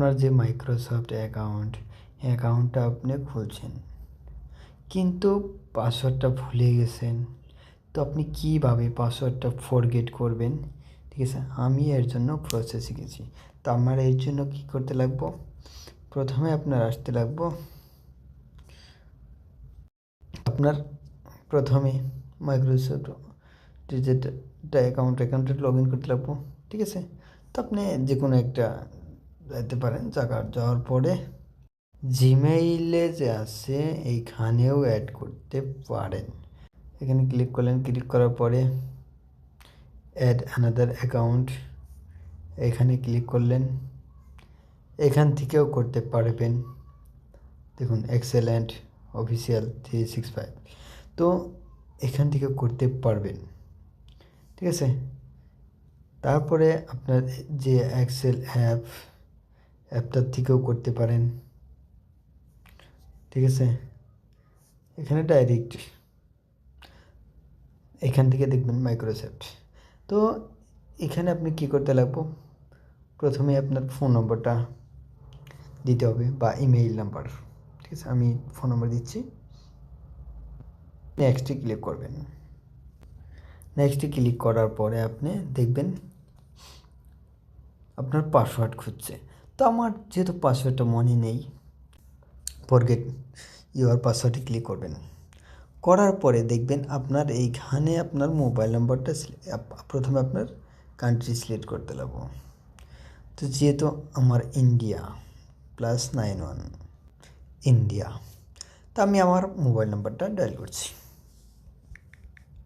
আপনার যে Microsoft account অ্যাকাউন্টটা আপনি খুলছেন। কিন্তু পাসওয়ার্ডটা ভুলে গেছেন, তো আপনি কীভাবে পাসওয়ার্ডটা ফরগেট করবেন? ঠিক আছে, আমি এর জন্য প্রসেস শিখেছি। তো আমার এর জন্য কী করতে লাগবো? প্রথমে আপনার আসতে লাগবো। আপনার প্রথমে মাইক্রোসফট যেটা অ্যাকাউন্ট অ্যাকাউন্টে লগ ইন করতে লাগবো। ঠিক আছে, তো আপনি যে কোনো একটা যেতে পারেন জায়গার যাওয়ার পরে জিমেইলে যে আছে, এইখানেও অ্যাড করতে পারেন। এখানে ক্লিক করলেন ক্লিক করার পরে অ্যাড অ্যানাদার অ্যাকাউন্ট এখানে ক্লিক করলেন, এখান থেকেও করতে পারবেন। দেখুন excellent official three six five তো এখান থেকে করতে পারবেন। ঠিক আছে? তারপরে আপনার যে এক্সেল অ্যাপ অ্যাপটার থেকেও করতে পারেন। ঠিক আছে? এখানে ডাইরেক্ট এখান থেকে দেখবেন মাইক্রোসফট তো এখানে আপনি কি করতে লাগবো? প্রথমে আপনার ফোন নম্বরটা দিতে হবে বা ইমেইল নাম্বার ঠিক আছে? আমি ফোন নম্বর দিচ্ছি। নেক্সটে ক্লিক করবেন। নেক্সটে ক্লিক করার পরে আপনি দেখবেন আপনার পাসওয়ার্ড খুঁজছে। তো আমার যেহেতু পাসওয়ার্ডটা মনে নেই ফরগেট ইউর পাসওয়ার্ডে ক্লিক করবেন। করার পরে দেখবেন আপনার এইখানে আপনার মোবাইল নাম্বারটা প্রথমে আপনার কান্ট্রি সিলেক্ট করতে লাগবো। তো যেহেতু আমার India plus nine one India তা আমি আমার মোবাইল নাম্বারটা ডায়াল করছি।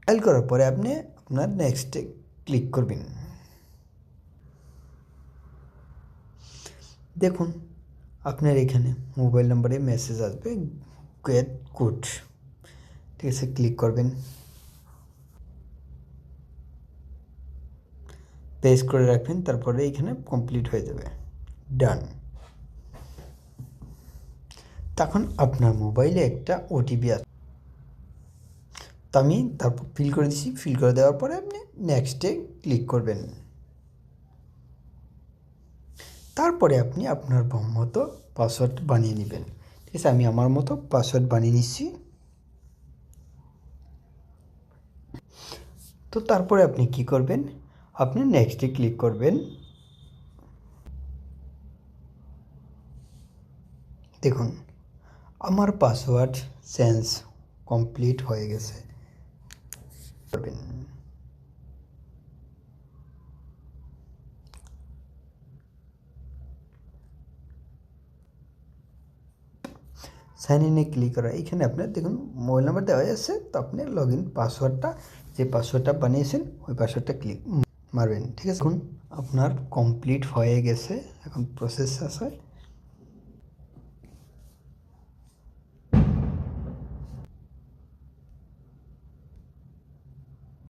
ডায়াল করার পরে আপনি আপনার নেক্সটে ক্লিক করবেন। দেখুন, আপনার এখানে মোবাইল নাম্বারে মেসেজ আসবে গেট কোড ঠিক আছে ক্লিক করবেন। পেজ করে রাখবেন, তারপরে এখানে কমপ্লিট হয়ে যাবে। ডান তখন আপনার মোবাইলে একটা ওটিপি আসবে। তো আমি তারপর ফিল করে দিচ্ছি ফিল করে দেওয়ার পরে আপনি নেক্সটে ক্লিক করবেন। তারপরে আপনি আপনার মতো পাসওয়ার্ড বানিয়ে নেবেন। ঠিক আছে, আমি আমার মতো পাসওয়ার্ড বানিয়ে নিচ্ছি। তো তারপরে আপনি কি করবেন? আপনি নেক্সটে ক্লিক করবেন। দেখুন, আমার পাসওয়ার্ড চেঞ্জ কমপ্লিট হয়ে গেছে। করবেন। সাইন ইনে ক্লিক করা। এখানে আপনার দেখুন মোবাইল নাম্বার দেওয়া যাচ্ছে তো আপনি লগ ইন পাসওয়ার্ডটা যে পাসওয়ার্ডটা বানিয়েছেন, ওই পাসওয়ার্ডটা ক্লিক মারবেন, ঠিক আছে? এখন আপনার কমপ্লিট হয়ে গেছে, এখন প্রসেস আছে